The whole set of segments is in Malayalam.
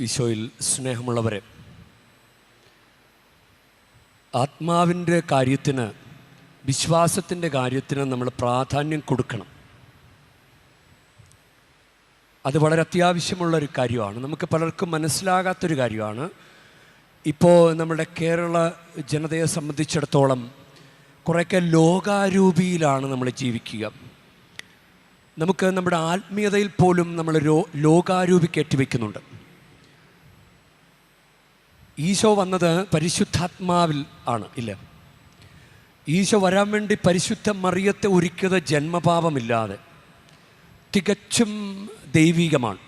ഈശോയിൽ സ്നേഹമുള്ളവരെ ആത്മാവിന്റെ കാര്യത്തിന് വിശ്വാസത്തിന്റെ കാര്യത്തിന് നമ്മൾ പ്രാധാന്യം കൊടുക്കണം. അത് വളരെ അത്യാവശ്യമുള്ളൊരു കാര്യമാണ്. നമുക്ക് പലർക്കും മനസ്സിലാകാത്തൊരു കാര്യമാണ്. ഇപ്പോൾ നമ്മുടെ കേരള ജനതയെ സംബന്ധിച്ചിടത്തോളം കുറേയൊക്കെ ലോകാരൂപിയിലാണ് നമ്മൾ ജീവിക്കുക. നമുക്ക് നമ്മുടെ ആത്മീയതയിൽ പോലും നമ്മൾ രോ ലോകാരൂപി കയറ്റിവെക്കുന്നുണ്ട് ഈശോ വന്നത് പരിശുദ്ധാത്മാവിൽ ആണ് ഇല്ല? ഈശോ വരാൻ വേണ്ടി പരിശുദ്ധ മറിയത്തെ ഒരുക്കിയത് ജന്മപാപമില്ലാതെ തികച്ചും ദൈവികമാണ്.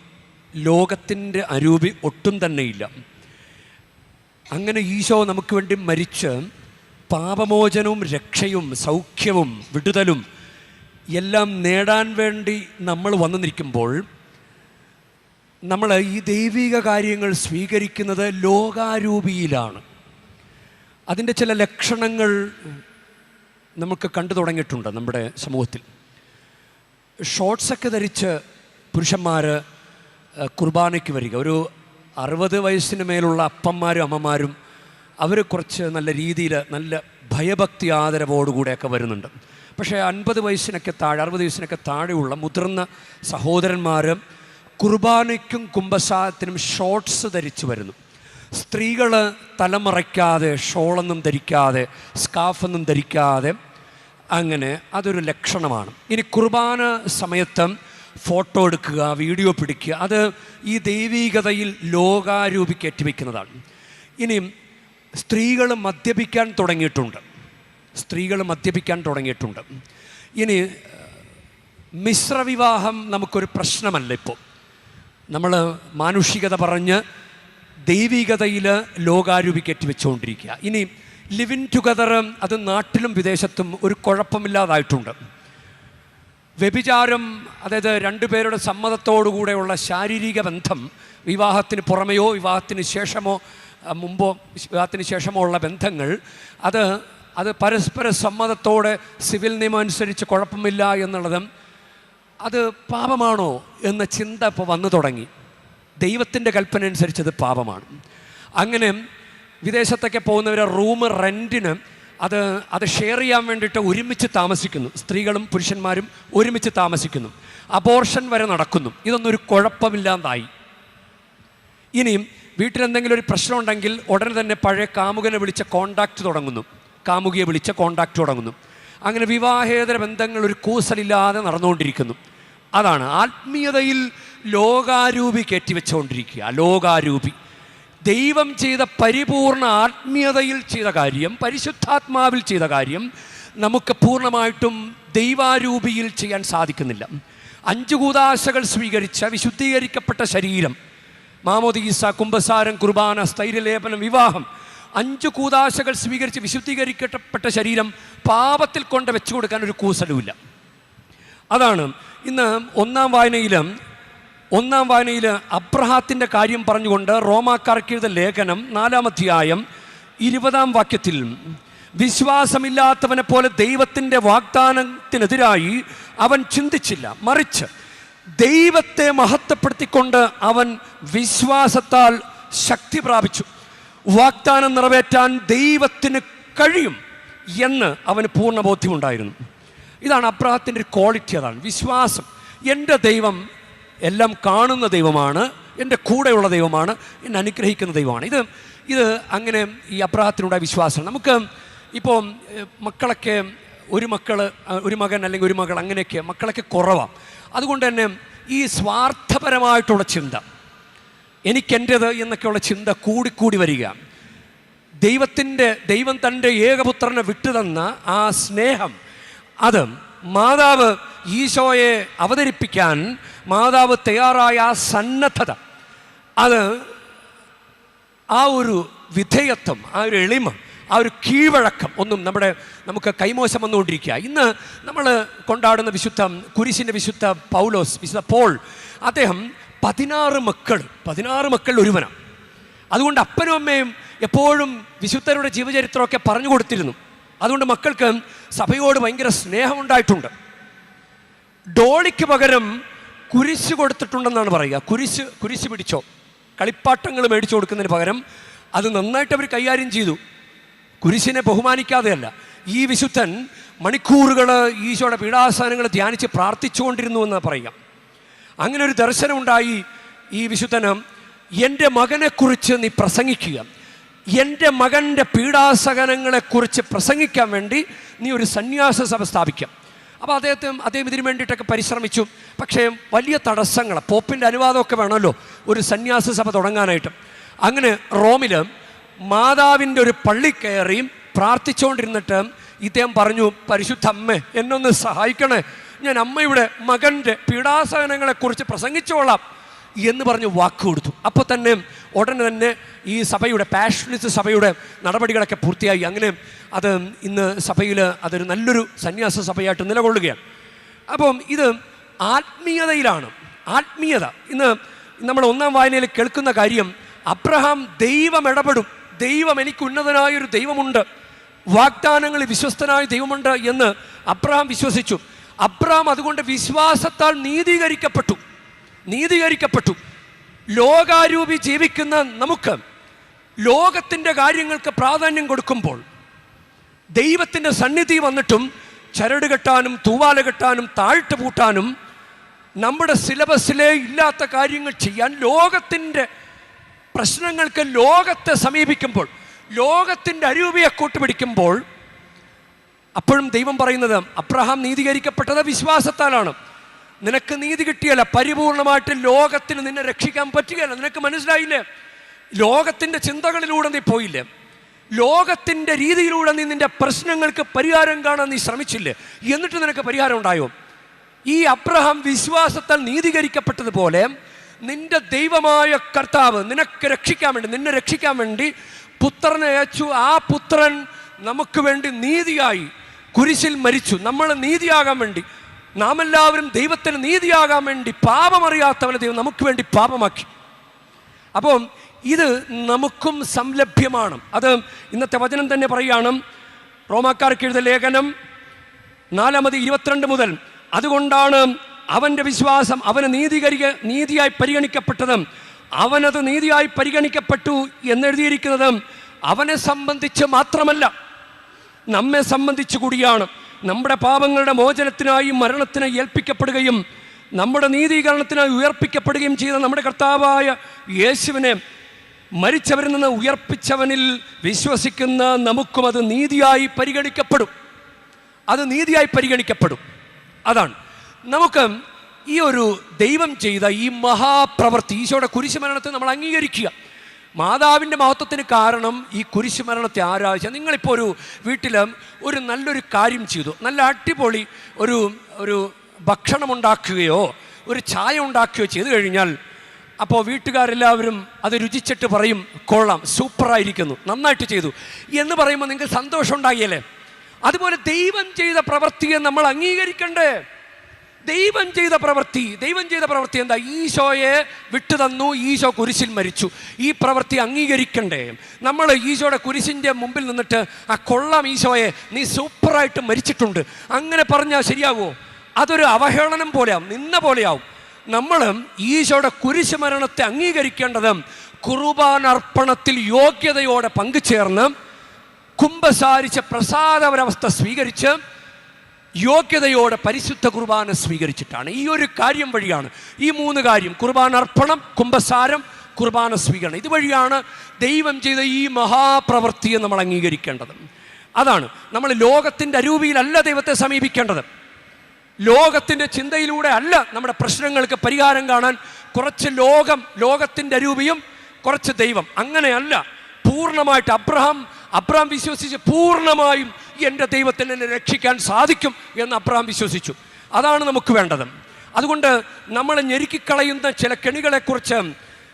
ലോകത്തിന്റെ അരൂപി ഒട്ടും തന്നെയില്ല. അങ്ങനെ ഈശോ നമുക്ക് വേണ്ടി മരിച്ച് പാപമോചനവും രക്ഷയും സൗഖ്യവും വിടുതലും എല്ലാം നേടാൻ വേണ്ടി നമ്മൾ വന്നു നിൽക്കുമ്പോൾ നമ്മൾ ഈ ദൈവിക കാര്യങ്ങൾ സ്വീകരിക്കുന്നത് ലോകാരൂപിയിലാണ്. അതിന്റെ ചില ലക്ഷണങ്ങൾ നമുക്ക് കണ്ടു തുടങ്ങിയിട്ടുണ്ട് നമ്മുടെ സമൂഹത്തിൽ. ഷോർട്സൊക്കെ ധരിച്ച് പുരുഷന്മാർ കുർബാനയ്ക്ക് വരിക. ഒരു അറുപത് വയസ്സിന് മേലുള്ള അപ്പന്മാരും അമ്മമാരും അവർ കുറച്ച് നല്ല രീതിയിൽ നല്ല ഭയഭക്തി ആദരവോടുകൂടെയൊക്കെ വരുന്നുണ്ട്. പക്ഷേ അൻപത് വയസ്സിനൊക്കെ താഴെ അറുപത് വയസ്സിനൊക്കെ താഴെയുള്ള മുതിർന്ന സഹോദരന്മാർ കുർബാനയ്ക്കും കുംഭസാരത്തിനും ഷോർട്സ് ധരിച്ചു വരുന്നു. സ്ത്രീകൾ തലമറയ്ക്കാതെ ഷോളൊന്നും ധരിക്കാതെ സ്കാഫൊന്നും ധരിക്കാതെ അങ്ങനെ അതൊരു ലക്ഷണമാണ്. ഇനി കുർബാന സമയത്ത് ഫോട്ടോ എടുക്കുക വീഡിയോ പിടിക്കുക അത് ഈ ദൈവീകതയിൽ ലോകാരൂപി കയറ്റിവെക്കുന്നതാണ് ഇനി സ്ത്രീകൾ മദ്യപിക്കാൻ തുടങ്ങിയിട്ടുണ്ട്. സ്ത്രീകൾ മദ്യപിക്കാൻ തുടങ്ങിയിട്ടുണ്ട്. ഇനി മിശ്രവിവാഹം നമുക്കൊരു പ്രശ്നമല്ല ഇപ്പോൾ. നമ്മൾ മാനുഷികത പറഞ്ഞ് ദൈവികതയിൽ ലോകാരൂപി കെട്ടിവെച്ചുകൊണ്ടിരിക്കുക ഇനി ലിവിൻ ടുഗദർ അത് നാട്ടിലും വിദേശത്തും ഒരു കുഴപ്പമില്ലാതായിട്ടുണ്ട്. വ്യഭിചാരം അതായത് രണ്ടുപേരുടെ സമ്മതത്തോടുകൂടെയുള്ള ശാരീരിക ബന്ധം വിവാഹത്തിന് പുറമെയോ വിവാഹത്തിന് ശേഷമോ മുമ്പോ വിവാഹത്തിന് ശേഷമോ ഉള്ള ബന്ധങ്ങൾ അത് അത് പരസ്പര സമ്മതത്തോടെ സിവിൽ നിയമം അനുസരിച്ച് കുഴപ്പമില്ല എന്നുള്ളതും അത് പാപമാണോ എന്ന ചിന്ത ഇപ്പോൾ വന്നു തുടങ്ങി. ദൈവത്തിന്റെ കൽപ്പന അനുസരിച്ച് അത് പാപമാണ്. അങ്ങനെ വിദേശത്തൊക്കെ പോകുന്നവരെ റൂം റെന്റിന് അത് അത് ഷെയർ ചെയ്യാൻ വേണ്ടിയിട്ട് ഒരുമിച്ച് താമസിക്കുന്നു. സ്ത്രീകളും പുരുഷന്മാരും ഒരുമിച്ച് താമസിക്കുന്നു. അബോർഷൻ വരെ നടക്കുന്നു. ഇതൊന്നും ഒരു കുഴപ്പമില്ലാതായി ഇനിയും വീട്ടിലെന്തെങ്കിലും ഒരു പ്രശ്നം ഉണ്ടെങ്കിൽ ഉടനെ തന്നെ പഴയ കാമുകനെ വിളിച്ച കോണ്ടാക്റ്റ് തുടങ്ങുന്നു. കാമുകിയെ വിളിച്ച കോണ്ടാക്റ്റ് തുടങ്ങുന്നു. അങ്ങനെ വിവാഹേതര ബന്ധങ്ങൾ ഒരു കൂസലില്ലാതെ നടന്നുകൊണ്ടിരിക്കുന്നു. അതാണ് ആത്മീയതയിൽ ലോകാരൂപി കയറ്റിവെച്ചുകൊണ്ടിരിക്കുക ലോകാരൂപി. ദൈവം ചെയ്ത പരിപൂർണ ആത്മീയതയിൽ ചെയ്ത കാര്യം പരിശുദ്ധാത്മാവിൽ ചെയ്ത കാര്യം നമുക്ക് പൂർണമായിട്ടും ദൈവാരൂപിയിൽ ചെയ്യാൻ സാധിക്കുന്നില്ല. അഞ്ചു കൂതാശകൾ സ്വീകരിച്ച വിശുദ്ധീകരിക്കപ്പെട്ട ശരീരം മാമോദീസ കുംഭസാരം കുർബാന സ്ഥൈര്യലേപനം വിവാഹം അഞ്ചു കൂതാശകൾ സ്വീകരിച്ച് വിശുദ്ധീകരിക്കപ്പെട്ട ശരീരം പാപത്തിൽ കൊണ്ട് വെച്ചു കൊടുക്കാൻ ഒരു കൂസലുമില്ല. അതാണ്. ഇന്ന് ഒന്നാം വായനയിലും ഒന്നാം വായനയിൽ അബ്രഹാത്തിന്റെ കാര്യം പറഞ്ഞുകൊണ്ട് റോമാക്കാർക്ക് എഴുത ലേഖനം നാലാമധ്യായം ഇരുപതാം വാക്യത്തിൽ വിശ്വാസമില്ലാത്തവനെ പോലെ ദൈവത്തിന്റെ വാഗ്ദാനത്തിനെതിരായി അവൻ ചിന്തിച്ചില്ല മറിച്ച് ദൈവത്തെ മഹത്വപ്പെടുത്തിക്കൊണ്ട് അവൻ വിശ്വാസത്താൽ ശക്തി പ്രാപിച്ചു. വാഗ്ദാനം നിറവേറ്റാൻ ദൈവത്തിന് കഴിയും എന്ന് അവന് പൂർണ ബോധ്യമുണ്ടായിരുന്നു ഇതാണ് അബ്രഹത്തിന്റെ ഒരു ക്വാളിറ്റി അതാണ് വിശ്വാസം. എന്റെ ദൈവം എല്ലാം കാണുന്ന ദൈവമാണ് എന്റെ കൂടെയുള്ള ദൈവമാണ് എന്നെ അനുഗ്രഹിക്കുന്ന ദൈവമാണ്. ഇത് ഇത് അങ്ങനെ ഈ അബ്രഹത്തിനുണ്ടായ വിശ്വാസം നമുക്ക് ഇപ്പോൾ മക്കളൊക്കെ ഒരു മക്കൾ ഒരു മകൻ അല്ലെങ്കിൽ ഒരു മകൾ അങ്ങനെയൊക്കെ മക്കളൊക്കെ കുറവാണ് അതുകൊണ്ട് തന്നെ ഈ സ്വാർത്ഥപരമായിട്ടുള്ള ചിന്ത എനിക്കെന്റേത് എന്നൊക്കെയുള്ള ചിന്ത കൂടിക്കൂടി വരിക. ദൈവത്തിന്റെ ദൈവം തന്റെ ഏകപുത്രനെ വിട്ടുതന്ന ആ സ്നേഹം അത് മാതാവ് ഈശോയെ അവതരിപ്പിക്കാൻ മാതാവ് തയ്യാറായ ആ സന്നദ്ധത അത് ആ ഒരു വിധേയത്വം ആ ഒരു എളിമ ആ ഒരു കീഴ്വഴക്കം ഒന്നും നമ്മുടെ നമുക്ക് കൈമോശം വന്നുകൊണ്ടിരിക്കുക. ഇന്ന് നമ്മൾ കൊണ്ടാടുന്ന വിശുദ്ധ കുരിശിന്റെ വിശുദ്ധ പൗലോസ് വിശുദ്ധ പോൾ അദ്ദേഹം പതിനാറ് മക്കൾ പതിനാറ് മക്കൾ ഒരുവനാണ് അതുകൊണ്ട് അപ്പനും അമ്മയും എപ്പോഴും വിശുദ്ധരുടെ ജീവചരിത്രമൊക്കെ പറഞ്ഞു കൊടുത്തിരുന്നു. അതുകൊണ്ട് മക്കൾക്ക് സഭയോട് ഭയങ്കര സ്നേഹമുണ്ടായിട്ടുണ്ട്. ഡോളിക്ക് പകരം കുരിശ് കൊടുത്തിട്ടുണ്ടെന്നാണ് പറയുക. കുരിശ് കുരിശ് പിടിച്ചോ. കളിപ്പാട്ടങ്ങൾ മേടിച്ചു കൊടുക്കുന്നതിന് പകരം അത് നന്നായിട്ട് അവർ കൈകാര്യം ചെയ്തു. കുരിശിനെ ബഹുമാനിക്കാതെയല്ല. ഈ വിശുദ്ധൻ മണിക്കൂറുകൾ ഈശോയുടെ പീഡാസനങ്ങൾ ധ്യാനിച്ച് പ്രാർത്ഥിച്ചുകൊണ്ടിരുന്നു എന്ന് പറയുക. അങ്ങനെ ഒരു ദർശനമുണ്ടായി ഈ വിശുദ്ധന് എന്റെ മകനെക്കുറിച്ച് നീ പ്രസംഗിക്കുക. എന്റെ മകന്റെ പീഡാസഹനങ്ങളെക്കുറിച്ച് പ്രസംഗിക്കാൻ വേണ്ടി നീ ഒരു സന്യാസ സഭ സ്ഥാപിക്കാം. അപ്പോൾ അദ്ദേഹത്തെ അദ്ദേഹം ഇതിനു വേണ്ടിയിട്ടൊക്കെ പരിശ്രമിച്ചു. പക്ഷേ വലിയ തടസ്സങ്ങൾ പോപ്പിന്റെ അനുവാദമൊക്കെ വേണമല്ലോ ഒരു സന്യാസ സഭ തുടങ്ങാനായിട്ട്. അങ്ങനെ റോമിൽ മാതാവിന്റെ ഒരു പള്ളി കയറി പ്രാർത്ഥിച്ചുകൊണ്ടിരുന്നിട്ട് ഇദ്ദേഹം പറഞ്ഞു പരിശുദ്ധ അമ്മ എന്നൊന്ന് സഹായിക്കണേ. ഞാൻ അമ്മയുടെ മകന്റെ പീഡാസഹനങ്ങളെക്കുറിച്ച് പ്രസംഗിച്ചോളാം എന്ന് പറഞ്ഞ് വാക്ക് കൊടുത്തു. അപ്പോൾ തന്നെ ഉടനെ തന്നെ ഈ സഭയുടെ പാഷനിസ്റ്റ് സഭയുടെ നടപടികളൊക്കെ പൂർത്തിയായി. അങ്ങനെ അത് ഇന്ന് സഭയിൽ അതൊരു നല്ലൊരു സന്യാസ സഭയായിട്ട് നിലകൊള്ളുകയാണ്. അപ്പം ഇത് ആത്മീയതയിലാണ്. ആത്മീയത. ഇന്ന് നമ്മൾ ഒന്നാം വായനയിൽ കേൾക്കുന്ന കാര്യം അബ്രഹാം ദൈവം ഇടപെടും. ദൈവം എനിക്ക് ഉന്നതനായൊരു ദൈവമുണ്ട്. വാഗ്ദാനങ്ങളിൽ വിശ്വസ്തനായ ദൈവമുണ്ട് എന്ന് അബ്രഹാം വിശ്വസിച്ചു. അബ്രഹാം അതുകൊണ്ട് വിശ്വാസത്താൽ നീതീകരിക്കപ്പെട്ടു. നീതീകരിക്കപ്പെട്ടു. ലോകാരൂപി ജീവിക്കുന്ന നമുക്ക് ലോകത്തിന്റെ കാര്യങ്ങൾക്ക് പ്രാധാന്യം കൊടുക്കുമ്പോൾ ദൈവത്തിന്റെ സന്നിധി വന്നിട്ടും ചരട് കെട്ടാനും തൂവാല കെട്ടാനും താഴ്ത്ത് പൂട്ടാനും നമ്മുടെ സിലബസിലെ ഇല്ലാത്ത കാര്യങ്ങൾ ചെയ്യാൻ ലോകത്തിന്റെ പ്രശ്നങ്ങൾക്ക് ലോകത്തെ സമീപിക്കുമ്പോൾ ലോകത്തിന്റെ അരൂപിയെ കൂട്ടുപിടിക്കുമ്പോൾ അപ്പോഴും ദൈവം പറയുന്നത് അബ്രഹാം നീതീകരിക്കപ്പെട്ടത് വിശ്വാസത്താലാണ്. നിനക്ക് നീതി കിട്ടിയല്ല പരിപൂർണമായിട്ട് ലോകത്തിന് നിന്നെ രക്ഷിക്കാൻ പറ്റുകയല്ല. നിനക്ക് മനസ്സിലായില്ലേ? ലോകത്തിന്റെ ചിന്തകളിലൂടെ നീ പോയില്ലേ? ലോകത്തിന്റെ രീതിയിലൂടെ നീ നിന്റെ പ്രശ്നങ്ങൾക്ക് പരിഹാരം കാണാൻ നീ ശ്രമിച്ചില്ലേ? എന്നിട്ട് നിനക്ക് പരിഹാരം ഉണ്ടായോ? ഈ അബ്രഹാം വിശ്വാസത്താൽ നീതീകരിക്കപ്പെട്ടതുപോലെ നിന്റെ ദൈവമായ കർത്താവ് നിനക്ക് രക്ഷിക്കാൻ വേണ്ടി നിന്നെ രക്ഷിക്കാൻ വേണ്ടി പുത്രനെ അയച്ചു. ആ പുത്രൻ നമുക്ക് വേണ്ടി നീതിയായി കുരിശിൽ മരിച്ചു. നമ്മൾ നീതിയാകാൻ വേണ്ടി നാം എല്ലാവരും ദൈവത്തിന് നീതിയാകാൻ വേണ്ടി പാപമറിയാത്തവനെ ദൈവം നമുക്ക് വേണ്ടി പാപമാക്കി. അപ്പം ഇത് നമുക്കും സംലഭ്യമാണ്. അത് ഇന്നത്തെ വചനം തന്നെ പറയുകയാണ്. റോമാക്കാർക്ക് എഴുതിയ ലേഖനം നാലാമത് ഇരുപത്തിരണ്ട് മുതൽ. അതുകൊണ്ടാണ് അവന്റെ വിശ്വാസം അവന് നീതീകരിക നീതിയായി പരിഗണിക്കപ്പെട്ടത്. അവനത് നീതിയായി പരിഗണിക്കപ്പെട്ടു എന്നെഴുതിയിരിക്കുന്നത് അവനെ സംബന്ധിച്ച് മാത്രമല്ല നമ്മെ സംബന്ധിച്ചു കൂടിയാണ്. നമ്മുടെ പാപങ്ങളുടെ മോചനത്തിനായി മരണത്തിന് ഏൽപ്പിക്കപ്പെടുകയും നമ്മുടെ നീതീകരണത്തിനായി ഉയർപ്പിക്കപ്പെടുകയും ചെയ്ത നമ്മുടെ കർത്താവായ യേശുവിനെ മരിച്ചവരിൽ നിന്ന് ഉയർപ്പിച്ചവനിൽ വിശ്വസിക്കുന്ന നമുക്കും അത് നീതിയായി പരിഗണിക്കപ്പെടും. അത് നീതിയായി പരിഗണിക്കപ്പെടും. അതാണ്. നമുക്ക് ഈ ഒരു ദൈവം ചെയ്ത ഈ മഹാപ്രവൃത്തി ഈശോയുടെ കുരിശുമരണത്തെ നമ്മൾ അംഗീകരിക്കുക. മാതാവിന്റെ മഹത്വത്തിന് കാരണം ഈ കുരിശുമരണത്തെ ആരാധിച്ച. നിങ്ങളിപ്പോൾ ഒരു വീട്ടിൽ ഒരു നല്ലൊരു കാര്യം ചെയ്തു. നല്ല അടിപൊളി ഒരു ഒരു ഭക്ഷണം ഉണ്ടാക്കുകയോ ഒരു ചായ ഉണ്ടാക്കുകയോ ചെയ്തു കഴിഞ്ഞാൽ അപ്പോൾ വീട്ടുകാരെല്ലാവരും അത് രുചിച്ചിട്ട് പറയും കൊള്ളാം സൂപ്പറായിരിക്കുന്നു നന്നായിട്ട് ചെയ്തു. എന്ന് പറയുമ്പോൾ നിങ്ങൾക്ക് സന്തോഷം ഉണ്ടാകിയല്ലേ അതുപോലെ ദൈവം ചെയ്ത പ്രവൃത്തിയെ നമ്മൾ അംഗീകരിക്കണ്ടേ? ദൈവം ചെയ്ത പ്രവൃത്തി ദൈവം ചെയ്ത പ്രവൃത്തി എന്താ? ഈശോയെ വിട്ടുതന്നു ഈശോ കുരിശിൽ മരിച്ചു. ഈ പ്രവൃത്തി അംഗീകരിക്കണ്ടേ? നമ്മൾ ഈശോയുടെ കുരിശിന്റെ മുമ്പിൽ നിന്നിട്ട് ആ കൊള്ളാം ഈശോയെ നീ സൂപ്പറായിട്ട് മരിച്ചിട്ടുണ്ട്. അങ്ങനെ പറഞ്ഞാൽ ശരിയാവുമോ അതൊരു അവഹേളനം പോലെയാവും നിന്ന പോലെയാവും. നമ്മൾ ഈശോയുടെ കുരിശ് മരണത്തെ അംഗീകരിക്കേണ്ടത് കുർബാനർപ്പണത്തിൽ യോഗ്യതയോടെ പങ്കുചേർന്ന് കുംഭസാരിച്ച പ്രസാദപരവസ്ഥ സ്വീകരിച്ച് യോഗ്യതയോടെ പരിശുദ്ധ കുർബാന സ്വീകരിച്ചിട്ടാണ്. ഈ ഒരു കാര്യം വഴിയാണ്. ഈ മൂന്ന് കാര്യം. കുർബാന അർപ്പണം കുംഭസാരം കുർബാന സ്വീകരണം. ഇതുവഴിയാണ് ദൈവം ചെയ്ത ഈ മഹാപ്രവൃത്തിയെ നമ്മൾ അംഗീകരിക്കേണ്ടത്. അതാണ് നമ്മൾ ലോകത്തിന്റെ അരൂപിയിലല്ല ദൈവത്തെ സമീപിക്കേണ്ടത്. ലോകത്തിന്റെ ചിന്തയിലൂടെ അല്ല നമ്മുടെ പ്രശ്നങ്ങൾക്ക് പരിഹാരം കാണാൻ കുറച്ച് ലോകം ലോകത്തിന്റെ അരൂപിയും കുറച്ച് ദൈവം. അങ്ങനെയല്ല. പൂർണമായിട്ട് അബ്രഹാം അബ്രഹാം വിശ്വസിച്ച് പൂർണമായും എന്റെ ദൈവത്തിന് എന്നെ രക്ഷിക്കാൻ സാധിക്കും എന്ന് അബ്രഹാം വിശ്വസിച്ചു. അതാണ് നമുക്ക് വേണ്ടത്. അതുകൊണ്ട് നമ്മളെ ഞെരുക്കിക്കളയുന്ന ചില കെണികളെക്കുറിച്ച്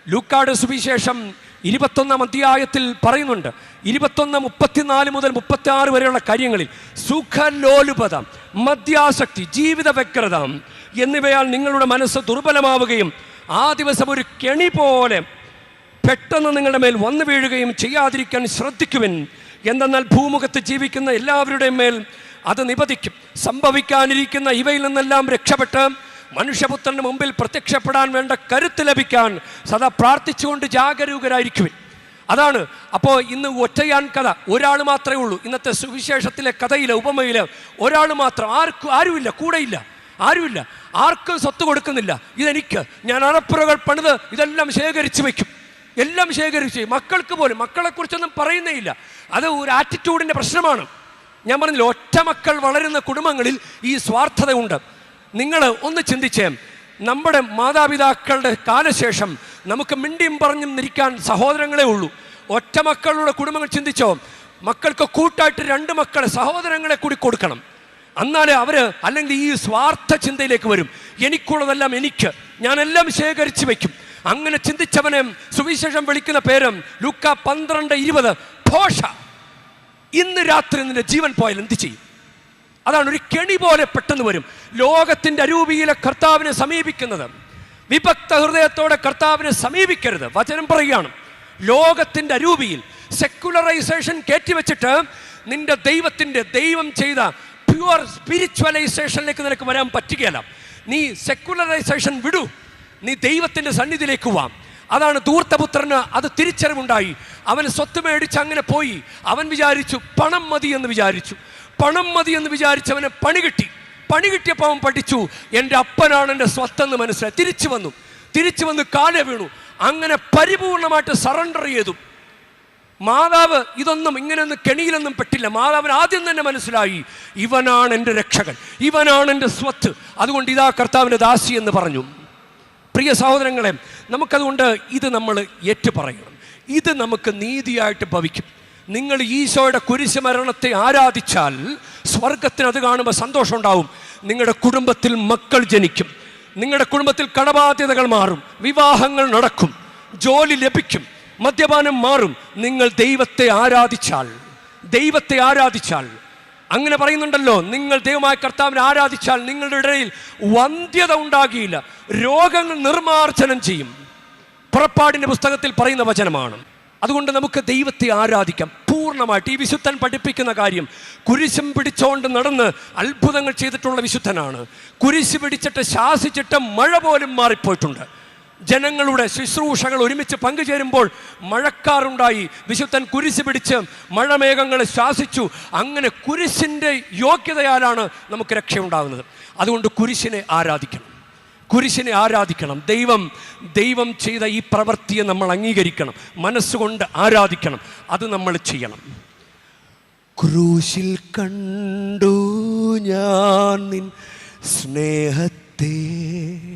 ലൂക്കാട് സുവിശേഷം ഇരുപത്തൊന്നാം അധ്യായത്തിൽ പറയുന്നുണ്ട്. ഇരുപത്തൊന്ന് മുപ്പത്തിനാല് മുതൽ മുപ്പത്തി ആറ് വരെയുള്ള കാര്യങ്ങളിൽ സുഖലോലുപത മദ്യാസക്തി ജീവിത വ്യഗ്രത എന്നിവയാൽ നിങ്ങളുടെ മനസ്സ് ദുർബലമാവുകയും ആ ദിവസം ഒരു കെണി പോലെ പെട്ടെന്ന് നിങ്ങളുടെ മേൽ വന്നു വീഴുകയും ചെയ്യാതിരിക്കാൻ ശ്രദ്ധിക്കുവിൻ. എന്തെന്നാൽ ഭൂമുഖത്ത് ജീവിക്കുന്ന എല്ലാവരുടെയും മേൽ അത് നിപതിക്കും. സംഭവിക്കാനിരിക്കുന്ന ഇവയിൽ നിന്നെല്ലാം രക്ഷപ്പെട്ട് മനുഷ്യപുത്രന് മുമ്പിൽ പ്രത്യക്ഷപ്പെടാൻ വേണ്ട കരുത്ത് ലഭിക്കാൻ സദാ പ്രാർത്ഥിച്ചുകൊണ്ട് ജാഗരൂകരായിരിക്കുവിൻ. അതാണ് അപ്പോൾ ഇന്ന് ഒറ്റയാൻ കഥ. ഒരാൾ മാത്രമേ ഉള്ളൂ. ഇന്നത്തെ സുവിശേഷത്തിലെ കഥയിലെ ഉപമയിലെ ഒരാൾ മാത്രം. ആർക്കും ആരുമില്ല. കൂടെയില്ല. ആരുമില്ല. ആർക്കും സ്വത്ത് കൊടുക്കുന്നില്ല. ഇതെനിക്ക്. ഞാൻ അറപ്പുറകൾ പണിത് ഇതെല്ലാം ശേഖരിച്ചു വയ്ക്കും. എല്ലാം ശേഖരിച്ച് മക്കൾക്ക് പോലും മക്കളെക്കുറിച്ചൊന്നും പറയുന്നേ ഇല്ല അത് ഒരു ആറ്റിറ്റ്യൂഡിന്റെ പ്രശ്നമാണ്. ഞാൻ പറഞ്ഞില്ല ഒറ്റ മക്കൾ വളരുന്ന കുടുംബങ്ങളിൽ ഈ സ്വാർത്ഥതയുണ്ട്. നിങ്ങൾ ഒന്ന് ചിന്തിച്ചേ നമ്മുടെ മാതാപിതാക്കളുടെ കാലശേഷം നമുക്ക് മിണ്ടിയും പറഞ്ഞും നിൽക്കാൻ സഹോദരങ്ങളെ ഉള്ളൂ. ഒറ്റ മക്കളുടെ കുടുംബങ്ങൾ ചിന്തിച്ചോ മക്കൾക്ക് കൂട്ടായിട്ട് രണ്ട് മക്കളെ സഹോദരങ്ങളെ കൂടി കൊടുക്കണം. എന്നാലേ അവർ അല്ലെങ്കിൽ ഈ സ്വാർത്ഥ ചിന്തയിലേക്ക് വരും. എനിക്കുള്ളതെല്ലാം എനിക്ക്. ഞാനെല്ലാം ശേഖരിച്ച് വെക്കും അങ്ങനെ ചിന്തിച്ചവനെ സുവിശേഷം വിളിക്കുന്ന പേരും ലുക്ക പന്ത്രണ്ട് ഇരുപത്. ഭോഷ ഇന്ന് രാത്രി നിന്റെ ജീവൻ പോയാൽ എന്ത് ചെയ്യും? അതാണ് ഒരു കെണി പോലെ പെട്ടെന്ന് വരും. ലോകത്തിന്റെ അരൂപിയിലെ കർത്താവിനെ സമീപിക്കുന്നത്. വിഭക്ത ഹൃദയത്തോടെ കർത്താവിനെ സമീപിക്കരുത്. വചനം പറയുകയാണ്. ലോകത്തിന്റെ അരൂപിയിൽ സെക്കുലറൈസേഷൻ കയറ്റിവെച്ചിട്ട് നിന്റെ ദൈവത്തിന്റെ ദൈവം ചെയ്ത പ്യുവർ സ്പിരിച്വലൈസേഷനിലേക്ക് നിനക്ക് വരാൻ പറ്റുകയല്ല. നീ സെക്കുലറൈസേഷൻ വിടൂ. നീ ദൈവത്തിന്റെ സന്നിധിയിലേക്ക് വാം. അതാണ് ധൂർത്തപുത്രന് അത് തിരിച്ചറിവുണ്ടായി. അവൻ സ്വത്ത് മേടിച്ച് അങ്ങനെ പോയി. അവൻ വിചാരിച്ചു പണം മതി എന്ന് വിചാരിച്ചു. പണം മതി എന്ന് വിചാരിച്ചവന് പണി കിട്ടി. പണി കിട്ടിയപ്പോൾ അവൻ പഠിച്ചു എന്റെ അപ്പനാണ് എന്റെ സ്വത്തെന്ന് മനസ്സിലായി. തിരിച്ചു വന്നു. തിരിച്ചു വന്ന് കാലെ വീണു. അങ്ങനെ പരിപൂർണമായിട്ട് സറണ്ടർ ചെയ്തു. മാതാവ് ഇതൊന്നും ഇങ്ങനെയൊന്നും കെണിയിലൊന്നും പെട്ടില്ല. മാതാവിന് ആദ്യം തന്നെ മനസ്സിലായി ഇവനാണ് എന്റെ രക്ഷകൻ. ഇവനാണ് എന്റെ സ്വത്ത്. അതുകൊണ്ട് ഇതാ കർത്താവിന്റെ ദാസി എന്ന് പറഞ്ഞു. പ്രിയ സഹോദരങ്ങളെ നമുക്കതുകൊണ്ട് ഇത് നമ്മൾ ഏറ്റുപറയണം. ഇത് നമുക്ക് നീതിയായിട്ട് ഭവിക്കും. നിങ്ങൾ ഈശോയുടെ കുരിശുമരണത്തെ ആരാധിച്ചാൽ സ്വർഗത്തിന് അത് കാണുമ്പോൾ സന്തോഷം ഉണ്ടാവും. നിങ്ങളുടെ കുടുംബത്തിൽ മക്കൾ ജനിക്കും. നിങ്ങളുടെ കുടുംബത്തിൽ കടബാധ്യതകൾ മാറും. വിവാഹങ്ങൾ നടക്കും. ജോലി ലഭിക്കും. മദ്യപാനം മാറും. നിങ്ങൾ ദൈവത്തെ ആരാധിച്ചാൽ ദൈവത്തെ ആരാധിച്ചാൽ അങ്ങനെ പറയുന്നുണ്ടല്ലോ നിങ്ങൾ ദൈവമായ കർത്താവിനെ ആരാധിച്ചാൽ നിങ്ങളുടെ ഇടയിൽ വന്ധ്യത ഉണ്ടാകിയില്ല രോഗങ്ങൾ നിർമാർജനം ചെയ്യും. പുറപ്പാടിന്റെ പുസ്തകത്തിൽ പറയുന്ന വചനമാണ്. അതുകൊണ്ട് നമുക്ക് ദൈവത്തെ ആരാധിക്കാം. പൂർണമായിട്ട് ഈ വിശുദ്ധൻ പഠിപ്പിക്കുന്ന കാര്യം കുരിശും പിടിച്ചോണ്ട് നടന്ന് അത്ഭുതങ്ങൾ ചെയ്തിട്ടുള്ള വിശുദ്ധനാണ്. കുരിശ് പിടിച്ചിട്ട് ശാസിച്ചിട്ട് മഴ പോലും മാറിപ്പോയിട്ടുണ്ട്. ജനങ്ങളുടെ ശുശ്രൂഷകൾ ഒരുമിച്ച് പങ്കുചേരുമ്പോൾ മഴക്കാറുണ്ടായി. വിശുദ്ധൻ കുരിശ് പിടിച്ച് മഴമേഘങ്ങളെ ശാസിച്ചു. അങ്ങനെ കുരിശിന്റെ യോഗ്യതയാലാണ് നമുക്ക് രക്ഷയുണ്ടാകുന്നത്. അതുകൊണ്ട് കുരിശിനെ ആരാധിക്കണം. കുരിശിനെ ആരാധിക്കണം. ദൈവം ദൈവം ചെയ്ത ഈ പ്രവൃത്തിയെ നമ്മൾ അംഗീകരിക്കണം. മനസ്സുകൊണ്ട് ആരാധിക്കണം. അത് നമ്മൾ ചെയ്യണം. ക്രൂശിൽ കണ്ടു ഞാൻ നിൻ സ്നേഹത്തെ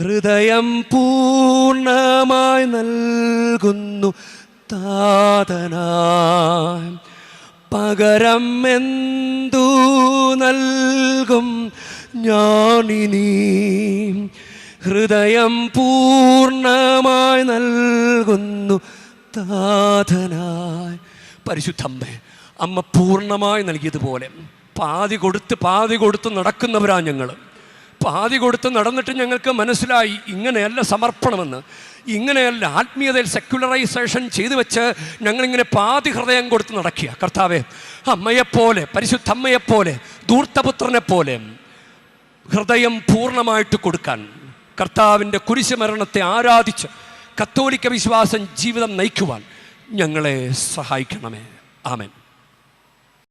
ഹൃദയം പൂർണമായി നൽകുന്നു താതന. പകരം എന്തു നൽകും ഞാനിനി? ഹൃദയം പൂർണമായി നൽകുന്നു താതനായി പരിശുദ്ധമ്മേ അമ്മ പൂർണമായി നൽകിയതുപോലെ പാതി കൊടുത്ത് പാതി കൊടുത്ത് നടക്കുന്നവരാ ഞങ്ങൾ പാതി കൊടുത്ത് നടന്നിട്ട് ഞങ്ങൾക്ക് മനസ്സിലായി ഇങ്ങനെയല്ല സമർപ്പണമെന്ന്. ഇങ്ങനെയല്ല ആത്മീയതയിൽ സെക്യുലറൈസേഷൻ ചെയ്തു വെച്ച് ഞങ്ങളിങ്ങനെ പാതി ഹൃദയം കൊടുത്ത് നടക്കുക. കർത്താവെ അമ്മയെപ്പോലെ പരിശുദ്ധ അമ്മയെപ്പോലെ ധൂർത്തപുത്രനെ പോലെ ഹൃദയം പൂർണമായിട്ട് കൊടുക്കാൻ കർത്താവിന്റെ കുരിശുമരണത്തെ ആരാധിച്ച് കത്തോലിക്ക വിശ്വാസം ജീവിതം നയിക്കുവാൻ ഞങ്ങളെ സഹായിക്കണമേ. ആമേൻ.